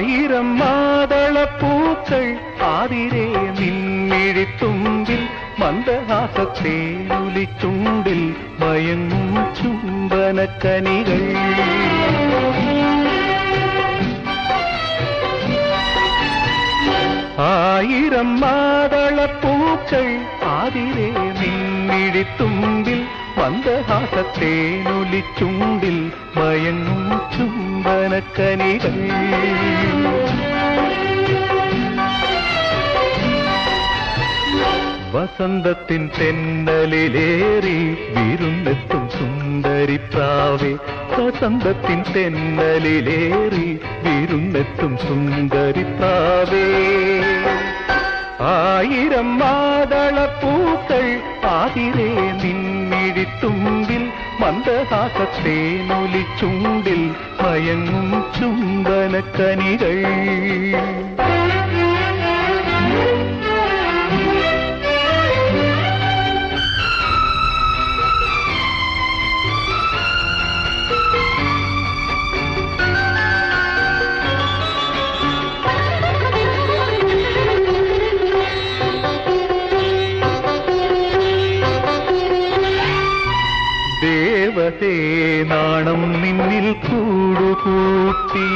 ആയിരം മാതളപ്പൂക്കൾ ആതിരെ നിന്നിഴിത്തുമ്പിൽ മന്ദഹാസത്തേനുലിച്ചുണ്ടിൽ മയങ്ങും ചുംബനക്കനികൾ. ആയിരം മാതളപ്പൂക്കൾ ആതിരെ നിന്നിഴിത്തുമ്പിൽ മന്ദഹാസത്തേനൊലിച്ചുണ്ടിൽ മയങ്ങും வானக்கனிகள் வசந்தத்தின் தென்னலிலேறி விருந்தெத்தும் சுந்தரி பிராவே. வசந்தத்தின் தென்னலிலேறி விருந்தெத்தும் சுந்தரி பிராவே. ஆயிரம் மாதள பூக்கள் ஆகிறே நின்மிழி മന്ദഹാസത്തേനൊലിച്ചുണ്ടിൽ മയങ്ങും ചുംബനക്കനികൾ. ദേവതേ നാണം നിന്നിൽ കൂടുകൂട്ടി.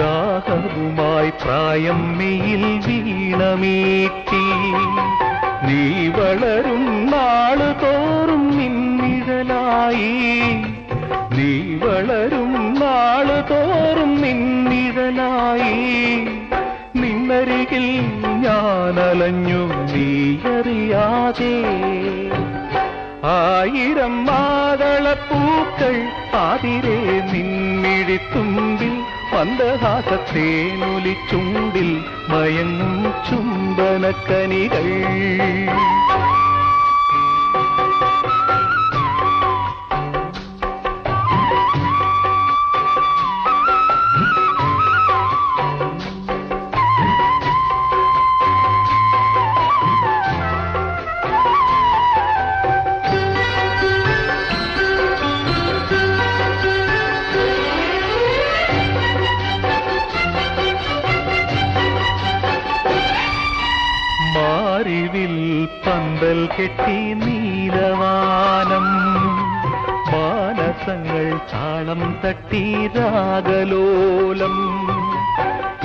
ദാഹവുമായി പ്രായം മെയിൽ വീണമീട്ടി നീ വളരും നാൾ തോറും നിന്നിഴലായി. നീ വളരും നാൾ തോറും നിന്നിഴലായി. നിന്നരികിൽ ഞാനലഞ്ഞു നീയറിയാതെ ആയിരം മാതളപ്പൂക്കൾ ആതിരേ നിന്നിഴിത്തുമ്പിൽ മന്ദഹാസത്തേനൊലിച്ചുണ്ടിൽ മയങ്ങും ചുംബനക്കനികൾ. മാറിവിൽ പന്തൽ കെട്ടി നീലവാനം. മാനസങ്ങൾ താളം തട്ടി രാഗലോലം.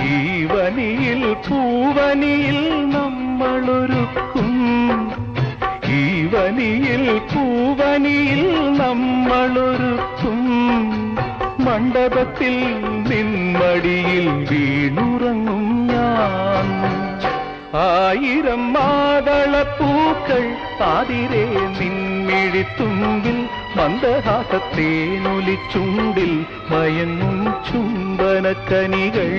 ഈവനിയിൽ വനിയിൽ പൂവനിയിൽ നമ്മളൊരുക്കും. ഈവനിയിൽ വനിയിൽ പൂവനിയിൽ നമ്മളൊരുക്കും. മണ്ഡപത്തിൽ നിന്മടിയിൽ വീണുറങ്ങും ഞാൻ. ആയിരം മാതളപ്പൂക്കൾ ആതിരേ നിന്നിഴിത്തുമ്പിൽ മന്ദഹാസത്തേനൊലിച്ചുണ്ടിൽ മയങ്ങും ചുംബനക്കനികൾ